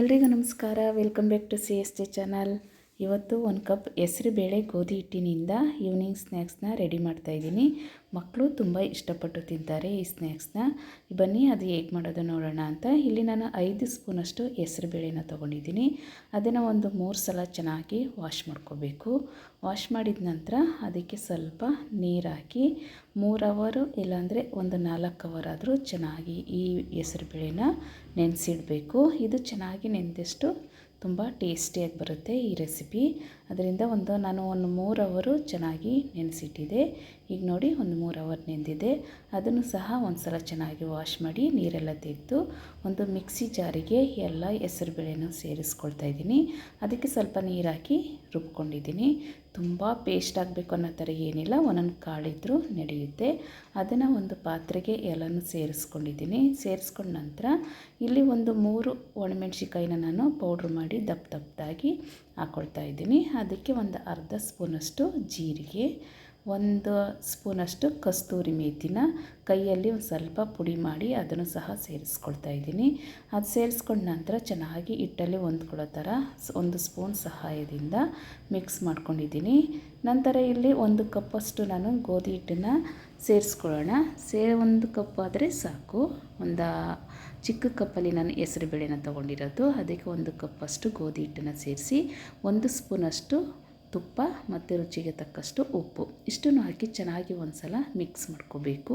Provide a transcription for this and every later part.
ಎಲ್ರಿಗೂ ನಮಸ್ಕಾರ. Welcome back to C S T channel ಇವತ್ತು ಒಂದು ಕಪ್ ಹೆಸರುಬೇಳೆ ಗೋಧಿ ಹಿಟ್ಟಿನಿಂದ ಈವ್ನಿಂಗ್ ಸ್ನ್ಯಾಕ್ಸ್ನ ರೆಡಿ ಮಾಡ್ತಾಯಿದ್ದೀನಿ ಮಕ್ಕಳು ತುಂಬ ಇಷ್ಟಪಟ್ಟು ತಿಂತಾರೆ ಈ ಸ್ನ್ಯಾಕ್ಸ್ನ ಬನ್ನಿ, ಅದು ಹೇಗೆ ಮಾಡೋದು ನೋಡೋಣ ಅಂತ. ಇಲ್ಲಿ ನಾನು ಐದು ಸ್ಪೂನಷ್ಟು ಹೆಸರುಬೇಳೆನ ತೊಗೊಂಡಿದ್ದೀನಿ. ಅದನ್ನು ಒಂದು ಮೂರು ಸಲ ಚೆನ್ನಾಗಿ ವಾಶ್ ಮಾಡ್ಕೋಬೇಕು. ವಾಶ್ ಮಾಡಿದ ನಂತರ ಅದಕ್ಕೆ ಸ್ವಲ್ಪ ನೀರು ಹಾಕಿ ಮೂರು ಅವರು ಇಲ್ಲಾಂದರೆ ಒಂದು ನಾಲ್ಕು ಅವರ್ ಆದರೂ ಚೆನ್ನಾಗಿ ಈ ಹೆಸರುಬೇಳೆನ ನೆನೆಸಿಡಬೇಕು. ಇದು ಚೆನ್ನಾಗಿ ನೆನೆದಷ್ಟು ತುಂಬ ಟೇಸ್ಟಿಯಾಗಿ ಬರುತ್ತೆ ಈ ರೆಸಿಪಿ. ಅದರಿಂದ ಒಂದು ನಾನು ಒಂದು ಮೂರು ಅವರು ಚೆನ್ನಾಗಿ ನೆನೆಸಿಟ್ಟಿದೆ. ಈಗ ನೋಡಿ ಒಂದು ಮೂರು ಅವರ್ ನೆಂದಿದೆ. ಅದನ್ನು ಸಹ ಒಂದು ಸಲ ಚೆನ್ನಾಗಿ ವಾಶ್ ಮಾಡಿ ನೀರೆಲ್ಲ ತೆಗೆದು ಒಂದು ಮಿಕ್ಸಿ ಜಾರಿಗೆ ಎಲ್ಲ ಹೆಸರುಬೇಳೆನೂ ಸೇರಿಸ್ಕೊಳ್ತಾ ಇದ್ದೀನಿ. ಅದಕ್ಕೆ ಸ್ವಲ್ಪ ನೀರಾಕಿ ರುಬ್ಕೊಂಡಿದ್ದೀನಿ. ತುಂಬ ಪೇಸ್ಟ್ ಆಗಬೇಕು ಅನ್ನೋ ಥರ ಏನಿಲ್ಲ, ಒಂದೊಂದು ಕಾಳಿದ್ರೂ ನಡೆಯುತ್ತೆ. ಅದನ್ನು ಒಂದು ಪಾತ್ರೆಗೆ ಎಲ್ಲನೂ ಸೇರಿಸ್ಕೊಂಡಿದ್ದೀನಿ. ಸೇರಿಸ್ಕೊಂಡ ನಂತರ ಇಲ್ಲಿ ಒಂದು ಮೂರು ಒಣಮೆಣ್ಸಿಕಾಯಿನ ನಾನು ಪೌಡ್ರ್ ಮಾಡಿ ದಪ್ಪ ದಪ್ಪದಾಗಿ ಹಾಕ್ಕೊಳ್ತಾ ಇದ್ದೀನಿ. ಅದಕ್ಕೆ ಒಂದು ಅರ್ಧ ಸ್ಪೂನಷ್ಟು ಜೀರಿಗೆ ಒಂದು ಸ್ಪೂನಷ್ಟು ಕಸ್ತೂರಿ ಮೇಥಿನ ಕೈಯಲ್ಲಿ ಒಂದು ಸ್ವಲ್ಪ ಪುಡಿ ಮಾಡಿ ಅದನ್ನು ಸಹ ಸೇರಿಸ್ಕೊಳ್ತಾ ಇದ್ದೀನಿ. ಅದು ಸೇರಿಸ್ಕೊಂಡ ನಂತರ ಚೆನ್ನಾಗಿ ಹಿಟ್ಟಲ್ಲಿ ಹೊಂದ್ಕೊಳ್ಳೋ ಥರ ಒಂದು ಸ್ಪೂನ್ ಸಹಾಯದಿಂದ ಮಿಕ್ಸ್ ಮಾಡ್ಕೊಂಡಿದ್ದೀನಿ. ನಂತರ ಇಲ್ಲಿ ಒಂದು ಕಪ್ಪಷ್ಟು ನಾನು ಗೋಧಿ ಹಿಟ್ಟನ್ನು ಸೇರಿಸ್ಕೊಳ್ಳೋಣ. ಸೇ ಒಂದು ಕಪ್ ಆದರೆ ಸಾಕು. ಒಂದು ಚಿಕ್ಕ ಕಪ್ಪಲ್ಲಿ ನಾನು ಹೆಸರು ಬೇಳೆನ ತೊಗೊಂಡಿರೋದು. ಅದಕ್ಕೆ ಒಂದು ಕಪ್ಪಷ್ಟು ಗೋಧಿ ಹಿಟ್ಟನ್ನು ಸೇರಿಸಿ ಒಂದು ಸ್ಪೂನಷ್ಟು ತುಪ್ಪ ಮತ್ತು ರುಚಿಗೆ ತಕ್ಕಷ್ಟು ಉಪ್ಪು. ಇಷ್ಟನ್ನು ಹಾಕಿ ಚೆನ್ನಾಗಿ ಒಂದು ಸಲ ಮಿಕ್ಸ್ ಮಾಡ್ಕೋಬೇಕು.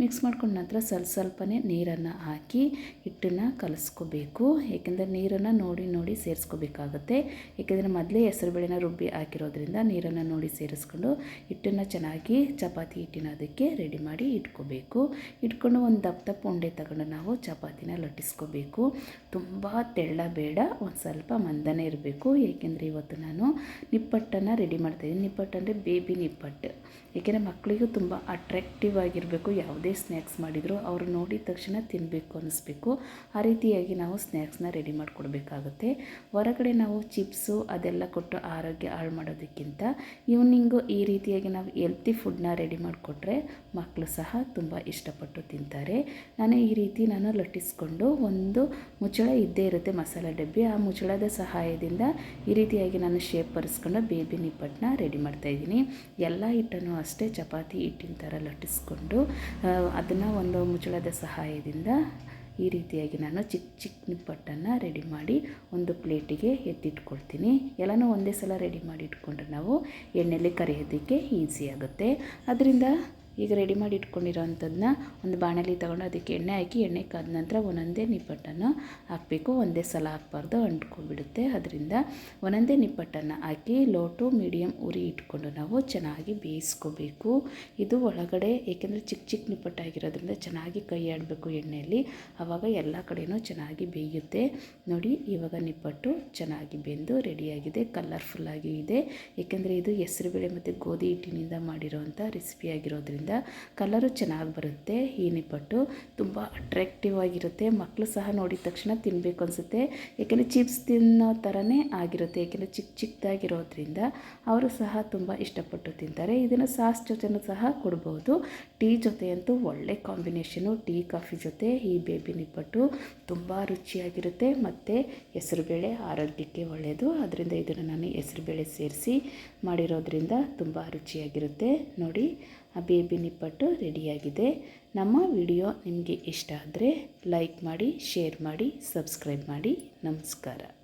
ಮಿಕ್ಸ್ ಮಾಡ್ಕೊಂಡ ನಂತರ ಸ್ವಲ್ಪ ಸ್ವಲ್ಪನೇ ನೀರನ್ನು ಹಾಕಿ ಹಿಟ್ಟನ್ನು ಕಲಸ್ಕೋಬೇಕು. ಏಕೆಂದರೆ ನೀರನ್ನು ನೋಡಿ ನೋಡಿ ಸೇರಿಸ್ಕೋಬೇಕಾಗುತ್ತೆ. ಏಕೆಂದರೆ ಮೊದಲೇ ಹೆಸರುಬೇಳೆನ ರುಬ್ಬಿ ಹಾಕಿರೋದ್ರಿಂದ ನೀರನ್ನು ನೋಡಿ ಸೇರಿಸ್ಕೊಂಡು ಹಿಟ್ಟನ್ನು ಚೆನ್ನಾಗಿ ಚಪಾತಿ ಹಿಟ್ಟಿನ ಅದಕ್ಕೆ ರೆಡಿ ಮಾಡಿ ಇಟ್ಕೋಬೇಕು. ಇಟ್ಕೊಂಡು ಒಂದು ದಪ್ಪ ದಪ್ಪ ಉಂಡೆ ತಗೊಂಡು ನಾವು ಚಪಾತಿನ ಲಟ್ಟಿಸ್ಕೋಬೇಕು. ತುಂಬ ತೆಳ್ಳ ಬೇಡ ಒಂದು ಸ್ವಲ್ಪ ಮಂದನೇ ಇರಬೇಕು. ಏಕೆಂದರೆ ಇವತ್ತು ನಾನು ನಿಪ್ಪಟ್ಟು ನಿಪ್ಪಟ್ಟನ್ನು ರೆಡಿ ಮಾಡ್ತಾಯಿದ್ದೀನಿ ನಿಪ್ಪಟ್ಟು ಅಂದರೆ ಬೇಬಿ ನಿಪ್ಪಟ್ಟು. ಏಕೆಂದರೆ ಮಕ್ಕಳಿಗೂ ತುಂಬ ಅಟ್ರಾಕ್ಟಿವ್ ಆಗಿರಬೇಕು. ಯಾವುದೇ ಸ್ನ್ಯಾಕ್ಸ್ ಮಾಡಿದರೂ ಅವರು ನೋಡಿದ ತಕ್ಷಣ ತಿನ್ನಬೇಕು ಅನ್ನಿಸ್ಬೇಕು ಆ ರೀತಿಯಾಗಿ ನಾವು ಸ್ನ್ಯಾಕ್ಸ್ನ ರೆಡಿ ಮಾಡಿಕೊಡ್ಬೇಕಾಗುತ್ತೆ. ಹೊರಗಡೆ ನಾವು ಚಿಪ್ಸು ಅದೆಲ್ಲ ಕೊಟ್ಟು ಆರೋಗ್ಯ ಹಾಳು ಮಾಡೋದಕ್ಕಿಂತ ಈವ್ನಿಂಗು ಈ ರೀತಿಯಾಗಿ ನಾವು ಹೆಲ್ತಿ ಫುಡ್ನ ರೆಡಿ ಮಾಡಿಕೊಟ್ರೆ ಮಕ್ಕಳು ಸಹ ತುಂಬ ಇಷ್ಟಪಟ್ಟು ತಿಂತಾರೆ. ನಾನು ಈ ರೀತಿ ನಾನು ಲಟ್ಟಿಸ್ಕೊಂಡು ಒಂದು ಮುಚ್ಚಳ ಇದ್ದೇ ಇರುತ್ತೆ ಮಸಾಲೆ ಡಬ್ಬಿ. ಆ ಮುಚ್ಚಳದ ಸಹಾಯದಿಂದ ಈ ರೀತಿಯಾಗಿ ನಾನು ಶೇಪ್ ಬರೆಸ್ಕೊಂಡು ಬೇಬಿ ಬೇಬಿ ನಿಪ್ಪಟ್ಟನ್ನ ರೆಡಿ ಮಾಡ್ತಾಯಿದ್ದೀನಿ ಎಲ್ಲ ಹಿಟ್ಟನ್ನು ಅಷ್ಟೇ ಚಪಾತಿ ಹಿಟ್ಟಿನ ಥರ ಲಟ್ಟಿಸ್ಕೊಂಡು ಅದನ್ನು ಒಂದು ಮುಚ್ಚಳದ ಸಹಾಯದಿಂದ ಈ ರೀತಿಯಾಗಿ ನಾನು ಚಿಕ್ಕ ಚಿಕ್ಕ ನಿಪ್ಪಟ್ಟನ್ನು ರೆಡಿ ಮಾಡಿ ಒಂದು ಪ್ಲೇಟಿಗೆ ಎತ್ತಿಟ್ಕೊಳ್ತೀನಿ. ಎಲ್ಲನೂ ಒಂದೇ ಸಲ ರೆಡಿ ಮಾಡಿ ಇಟ್ಕೊಂಡ್ರೆ ನಾವು ಎಣ್ಣೆಯಲ್ಲಿ ಕರಿಯೋದಕ್ಕೆ ಈಸಿ ಆಗುತ್ತೆ. ಅದರಿಂದ ಈಗ ರೆಡಿ ಮಾಡಿ ಇಟ್ಕೊಂಡಿರೋ ಅಂಥದ್ದನ್ನ ಒಂದು ಬಾಣಲಿ ತೊಗೊಂಡು ಅದಕ್ಕೆ ಎಣ್ಣೆ ಹಾಕಿ, ಎಣ್ಣೆ ಕಾದ ನಂತರ ಒಂದೊಂದೇ ನಿಪ್ಪಟ್ಟನ್ನು ಹಾಕಬೇಕು. ಒಂದೇ ಸಲ ಹಾಕ್ಬಾರ್ದು, ಅಂಟ್ಕೊಂಡ್ಬಿಡುತ್ತೆ. ಅದರಿಂದ ಒಂದೊಂದೇ ನಿಪ್ಪಟ್ಟನ್ನು ಹಾಕಿ ಲೋ ಟು ಉರಿ ಇಟ್ಕೊಂಡು ನಾವು ಚೆನ್ನಾಗಿ ಬೇಯಿಸ್ಕೋಬೇಕು. ಇದು ಒಳಗಡೆ, ಏಕೆಂದರೆ ಚಿಕ್ಕ ಚಿಕ್ಕ ನಿಪ್ಪಟ್ಟಾಗಿರೋದ್ರಿಂದ ಚೆನ್ನಾಗಿ ಕೈ ಆಡಬೇಕು ಎಣ್ಣೆಯಲ್ಲಿ. ಆವಾಗ ಎಲ್ಲ ಕಡೆಯೂ ಚೆನ್ನಾಗಿ ಬೇಯುತ್ತೆ. ನೋಡಿ, ಇವಾಗ ನಿಪ್ಪಟ್ಟು ಚೆನ್ನಾಗಿ ಬೆಂದು ರೆಡಿಯಾಗಿದೆ ಕಲರ್ಫುಲ್ಲಾಗಿ ಇದೆ. ಏಕೆಂದರೆ ಇದು ಹೆಸರುಬೇಳೆ ಮತ್ತು ಗೋಧಿ ಹಿಟ್ಟಿನಿಂದ ಮಾಡಿರೋವಂಥ ರೆಸಿಪಿ ಆಗಿರೋದ್ರಿಂದ ಕಲರು ಚೆನ್ನಾಗಿ ಬರುತ್ತೆ ಈ ನಿಪ್ಪಟ್ಟು ತುಂಬ ಅಟ್ರಾಕ್ಟಿವ್ ಆಗಿರುತ್ತೆ. ಮಕ್ಕಳು ಸಹ ನೋಡಿದ ತಕ್ಷಣ ತಿನ್ನಬೇಕು ಅನಿಸುತ್ತೆ. ಏಕೆಂದರೆ ಚಿಪ್ಸ್ ತಿನ್ನೋ ಥರನೇ ಆಗಿರುತ್ತೆ. ಏಕೆಂದರೆ ಚಿಕ್ಕ ಚಿಕ್ಕದಾಗಿರೋದ್ರಿಂದ ಅವರು ಸಹ ತುಂಬ ಇಷ್ಟಪಟ್ಟು ತಿಂತಾರೆ. ಇದನ್ನು ಸಾಸ್ ಜೊತೆನೂ ಸಹ ಕೊಡ್ಬೋದು. ಟೀ ಜೊತೆ ಅಂತೂ ಒಳ್ಳೆ ಕಾಂಬಿನೇಷನು. ಟೀ, ಕಾಫಿ ಜೊತೆ ಈ ಬೇಬಿ ನಿಪ್ಪಟ್ಟು ತುಂಬ ರುಚಿಯಾಗಿರುತ್ತೆ. ಮತ್ತು ಹೆಸರುಬೇಳೆ ಆರೋಗ್ಯಕ್ಕೆ ಒಳ್ಳೆಯದು. ಅದರಿಂದ ಇದನ್ನು ನಾನು ಹೆಸರುಬೇಳೆ ಸೇರಿಸಿ ಮಾಡಿರೋದ್ರಿಂದ ತುಂಬ ರುಚಿಯಾಗಿರುತ್ತೆ. ನೋಡಿ ಬೇಬಿ ನಿಪ್ಪಟ್ಟು ರೆಡಿಯಾಗಿದೆ. ನಮ್ಮ ವಿಡಿಯೋ ನಿಮಗೆ ಇಷ್ಟ ಆದರೆ ಲೈಕ್ ಮಾಡಿ, ಶೇರ್ ಮಾಡಿ, ಸಬ್ಸ್ಕ್ರೈಬ್ ಮಾಡಿ. ನಮಸ್ಕಾರ.